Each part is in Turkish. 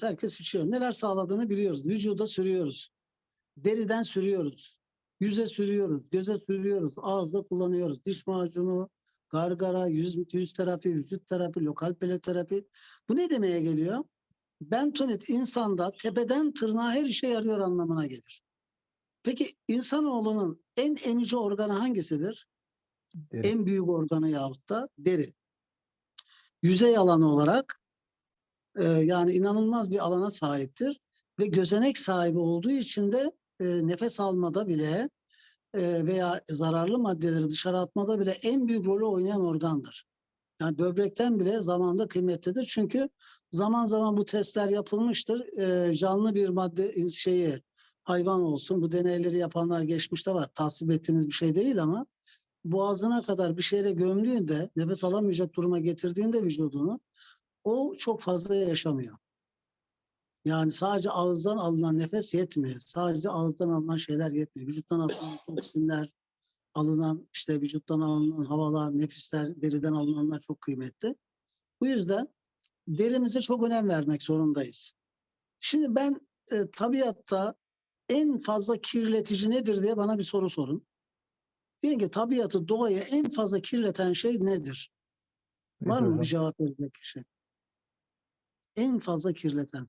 Herkes içiyor. Neler sağladığını biliyoruz. Vücuda sürüyoruz. Deriden sürüyoruz. Yüze sürüyoruz. Göze sürüyoruz. Ağızda kullanıyoruz. Diş macunu, gargara, yüz, yüz terapi, vücut terapi, lokal peloterapi. Bu ne demeye geliyor? Bentonit insanda tepeden tırnağa her işe yarıyor anlamına gelir. Peki insanoğlunun en emici organı hangisidir? Deri. En büyük organı yahut da deri. Yüzey alanı olarak e, yani inanılmaz bir alana sahiptir ve gözenek sahibi olduğu için de e, nefes almada bile e, veya zararlı maddeleri dışarı atmada bile en büyük rolü oynayan organdır. Yani böbrekten bile zamanda kıymetlidir. Çünkü zaman zaman bu testler yapılmıştır. E, canlı bir madde şeyi hayvan olsun. Bu deneyleri yapanlar geçmişte var. Tasvip ettiğimiz bir şey değil ama boğazına kadar bir şeyle gömdüğünde, nefes alamayacak duruma getirdiğinde vücudunu o çok fazla yaşamıyor. Yani sadece ağızdan alınan nefes yetmiyor. Sadece ağızdan alınan şeyler yetmiyor. Vücuttan alınan toksinler, alınan işte vücuttan alınan havalar, nefisler, deriden alınanlar çok kıymetli. Bu yüzden derimize çok önem vermek zorundayız. Şimdi ben e, tabiatta en fazla kirletici nedir diye bana bir soru sorun. Diyelim ki tabiatı, doğayı en fazla kirleten şey nedir? Var mı bir cevap verecek kişi? En fazla kirleten.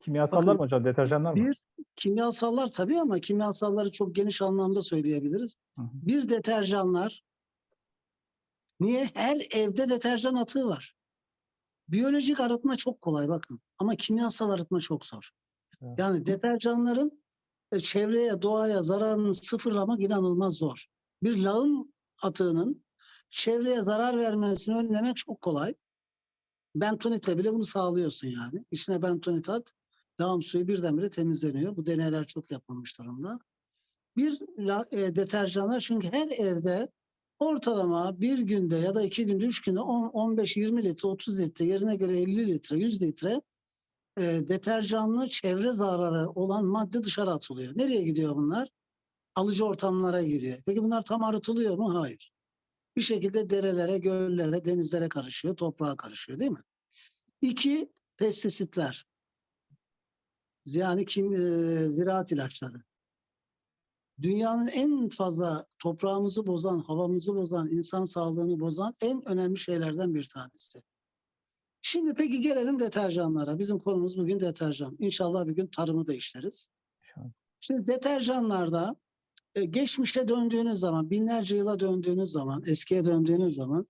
Kimyasallar Bakın, mı hocam? Deterjanlar mı? Bir, kimyasallar tabii ama kimyasalları çok geniş anlamda söyleyebiliriz. Hı hı. Bir deterjanlar. Niye? Her evde deterjan atığı var. Biyolojik arıtma çok kolay bakın. Ama kimyasal arıtma çok zor. Evet. Yani deterjanların e, çevreye, doğaya zararını sıfırlamak inanılmaz zor. Bir lağım atığının çevreye zarar vermesini önlemek çok kolay. Bentonitle bile bunu sağlıyorsun yani. İçine bentonit at, lağım suyu birdenbire temizleniyor. Bu deneyler çok yapılmış durumda. Bir e, deterjanlar çünkü her evde ortalama bir günde ya da iki günde, üç günde 10, 15, 20 litre, 30 litre, yerine göre 50 litre, 100 litre e, deterjanlı çevre zararı olan madde dışarı atılıyor. Nereye gidiyor bunlar? Alıcı ortamlara gidiyor. Peki bunlar tam arıtılıyor mu? Hayır. Bir şekilde derelere, göllere, denizlere karışıyor, toprağa karışıyor değil mi? İki, pestisitler. Yani kim, e, ziraat ilaçları. Dünyanın en fazla toprağımızı bozan, havamızı bozan, insan sağlığını bozan en önemli şeylerden bir tanesi. Şimdi peki gelelim deterjanlara. Bizim konumuz bugün deterjan. İnşallah bir gün tarımı da işleriz. İnşallah. Şimdi deterjanlarda geçmişe döndüğünüz zaman, binlerce yıla döndüğünüz zaman, eskiye döndüğünüz zaman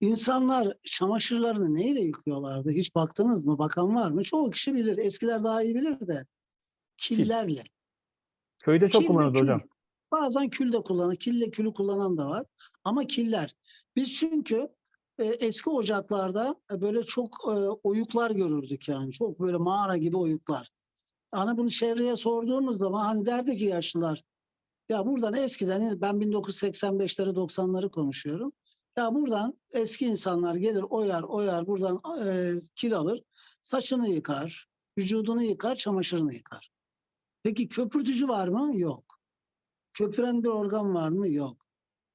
insanlar çamaşırlarını neyle yıkıyorlardı? Hiç baktınız mı? Bakan var mı? Çoğu kişi bilir. Eskiler daha iyi bilir de. Killerle. Köyde çok kül. hocam. Bazen kül de kullanır. Kille külü kullanan da var. Ama killer. Biz çünkü e, eski ocaklarda e, böyle çok e, oyuklar görürdük yani. Çok böyle mağara gibi oyuklar. Hani bunu çevreye sorduğumuz zaman hani derdi ki yaşlılar ya buradan eskiden ben 1985'leri 90'ları konuşuyorum. Ya buradan eski insanlar gelir oyar oyar buradan e, kil alır. Saçını yıkar, vücudunu yıkar, çamaşırını yıkar. Peki köpürtücü var mı? Yok. Köpüren bir organ var mı? Yok.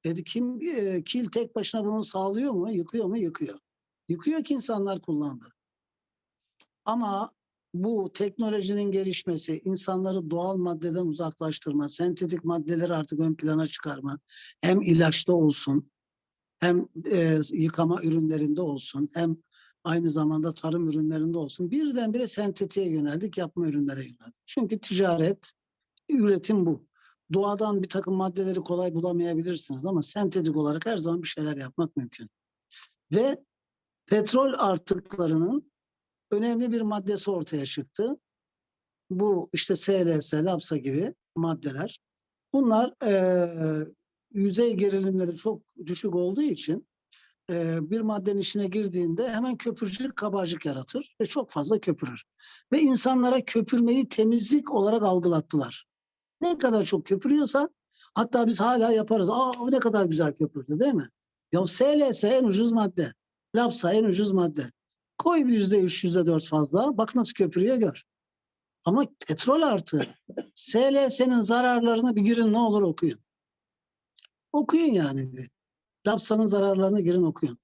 Dedi kim e, kil tek başına bunu sağlıyor mu? Yıkıyor mu? Yıkıyor. Yıkıyor ki insanlar kullandı. Ama bu teknolojinin gelişmesi, insanları doğal maddeden uzaklaştırma, sentetik maddeleri artık ön plana çıkarma, hem ilaçta olsun, hem e, yıkama ürünlerinde olsun, hem aynı zamanda tarım ürünlerinde olsun. Birdenbire sentetiğe yöneldik, yapma ürünlere yöneldik. Çünkü ticaret, üretim bu. Doğadan bir takım maddeleri kolay bulamayabilirsiniz ama sentetik olarak her zaman bir şeyler yapmak mümkün. Ve petrol artıklarının önemli bir maddesi ortaya çıktı. Bu işte SLS, LAPSA gibi maddeler. Bunlar eee, yüzey gerilimleri çok düşük olduğu için eee, bir maddenin içine girdiğinde hemen köpürcük, kabarcık yaratır ve çok fazla köpürür. Ve insanlara köpürmeyi temizlik olarak algılattılar. Ne kadar çok köpürüyorsa hatta biz hala yaparız. Aa ne kadar güzel köpürdü değil mi? Ya SLS en ucuz madde. LAPSA en ucuz madde. Koy bir yüzde üç, yüzde dört fazla. Bak nasıl köpürüyor gör. Ama petrol artı SLS'nin zararlarını bir girin ne olur okuyun. Okuyun yani. Lapsa'nın zararlarını girin okuyun.